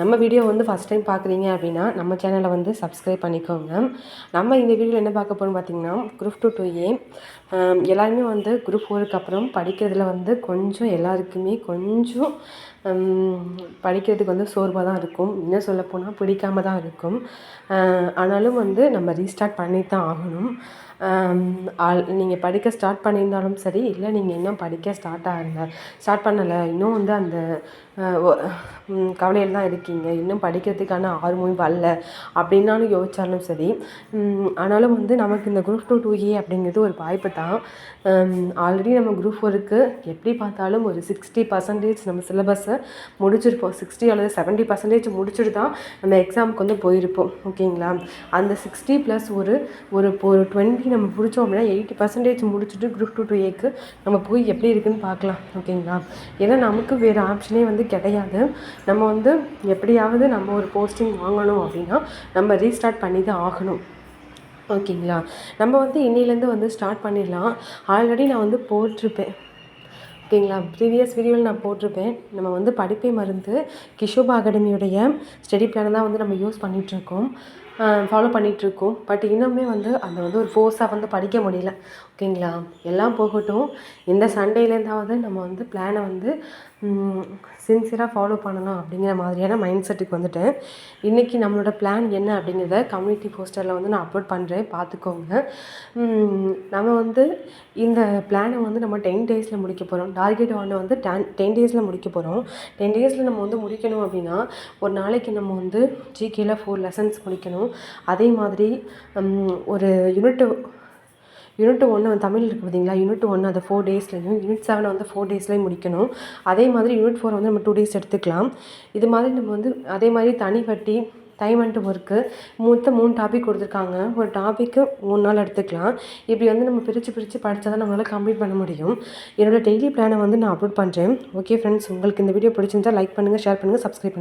நம்ம வீடியோ வந்து first time பார்க்குறீங்க அப்படின்னா நம்ம சேனலை வந்து சப்ஸ்கிரைப் பண்ணிக்கோங்க. நம்ம இந்த வீடியோவில் என்ன பார்க்க போகிறோம் பார்த்தீங்கன்னா குரூப் டூ டூ ஏ எல்லாருமே வந்து குரூப் ஃபோருக்கு அப்புறம் படிக்கிறதுல வந்து கொஞ்சம் எல்லாருக்குமே கொஞ்சம் படிக்கிறதுக்கு வந்து சோர்வாக தான் இருக்கும். இன்னும் சொல்லப்போனால் பிடிக்காம தான் இருக்கும். ஆனாலும் வந்து நம்ம ரீஸ்டார்ட் பண்ணி தான் ஆகணும். ஆல் நீங்கள் படிக்க ஸ்டார்ட் பண்ணியிருந்தாலும் சரி இல்லை நீங்கள் இன்னும் படிக்க ஸ்டார்ட் ஆகலை ஸ்டார்ட் பண்ணலை. இன்னும் வந்து அந்த கவலையில் தான் இருக்கீங்க. இன்னும் படிக்கிறதுக்கான ஆர்வமும் வரல அப்படின்னாலும் யோசிச்சாலும் சரி. ஆனாலும் வந்து நமக்கு இந்த குரூப் டூ டூ ஏ அப்படிங்கிறது ஒரு வாய்ப்பு தான். ஆல்ரெடி நம்ம குரூப் ஒர்க்கு எப்படி பார்த்தாலும் ஒரு சிக்ஸ்டி பர்சன்டேஜ் நம்ம சிலபஸை முடிச்சிருப்போம். சிக்ஸ்டி அல்லது செவன்ட்டி பர்சன்டேஜ் முடிச்சுட்டு தான் நம்ம எக்ஸாமுக்கு வந்து போயிருப்போம். ஓகேங்களா அந்த சிக்ஸ்டி ப்ளஸ் ஒரு ஒரு இப்போ ஒரு டுவெண்ட்டி நம்ம பிடிச்சோம் அப்படின்னா எயிட்டி பர்சன்டேஜ் முடிச்சுட்டு குரூப் டூ டூ ஏக்கு நம்ம போய் எப்படி இருக்குதுன்னு பார்க்கலாம். ஓகேங்களா ஏன்னா நமக்கு வேறு ஆப்ஷனே வந்து கிடையாது. நம்ம வந்து எப்படியாவது நம்ம ஒரு போஸ்டிங் வாங்கணும் அப்படின்னா நம்ம ரீஸ்டார்ட் பண்ணி தான் ஆகணும். ஓகேங்களா? நம்ம வந்து இன்னிலேருந்து வந்து ஸ்டார்ட் பண்ணிடலாம். ஆல்ரெடி நான் வந்து போட்டிருப்பேன். ஓகேங்களா? ப்ரீவியஸ் வீடியோவில் நான் போட்டிருப்பேன். நம்ம வந்து படிப்பே மருந்து. கிஷோபா அகாடமியுடைய ஸ்டடி பிளானை தான் வந்து நம்ம யூஸ் பண்ணிகிட்ருக்கோம் ஃபாலோ பண்ணிகிட்ருக்கோம் பட் இன்னுமே வந்து அதை வந்து ஒரு ஃபோர்ஸாக வந்து படிக்க முடியல. ஓகேங்களா எல்லாம் போகட்டும். இந்த சண்டேலேருந்தாவது நம்ம வந்து பிளானை வந்து சின்சியராக ஃபாலோ பண்ணலாம் அப்படிங்கிற மாதிரியான மைண்ட் செட்டுக்கு வந்துட்டேன். இன்றைக்கி நம்மளோட பிளான் என்ன அப்படிங்கிறத கம்யூனிட்டி போஸ்டரில் வந்து நான் அப்லோட் பண்ணுறேன் பார்த்துக்கோங்க. நம்ம வந்து இந்த பிளானை வந்து நம்ம டென் டேஸில் முடிக்க போகிறோம் டார்கெட் ஒன்று வந்து டென் டென் டேஸில் முடிக்க போகிறோம் டென் டேஸில் நம்ம வந்து முடிக்கணும் அப்படின்னா ஒரு நாளைக்கு நம்ம வந்து ஜிகேல ஃபோர் லெசன்ஸ் முடிக்கணும். அதே மாதிரி ஒரு யூனிட்டு யூனிட் ஒன்று தமிழ் இருக்குது பார்த்தீங்களா யூனிட் ஒன்று அதை ஃபோர் டேஸ்லையும் யூனிட் செவனை வந்து ஃபோர் டேஸ்லேயும் முடிக்கணும். அதே மாதிரி யூனிட் ஃபோர் வந்து நம்ம டூ டேஸ் எடுத்துக்கலாம். இது மாதிரி நம்ம வந்து அதே மாதிரி தனி வட்டி டைமண்ட் ஒர்க்கு மொத்தம் மூணு டாபிக் கொடுத்துருக்காங்க. ஒரு டாப்பிக்கு மூணு நாள் எடுத்துக்கலாம். இப்படி வந்து நம்ம பிரித்து பிரித்து படித்தா தான் நம்மளால் கம்ப்ளீட் பண்ண முடியும். என்னோடய டெய்லி பிளானை வந்து நான் அப்லோட் பண்ணுறேன் ஓகே ஃப்ரெண்ட்ஸ் உங்களுக்கு இந்த வீடியோ பிடிச்சிருந்தா லைக் பண்ணுங்கள் ஷேர் பண்ணுங்கள் சப்ஸ்கிரைப் பண்ணுங்கள்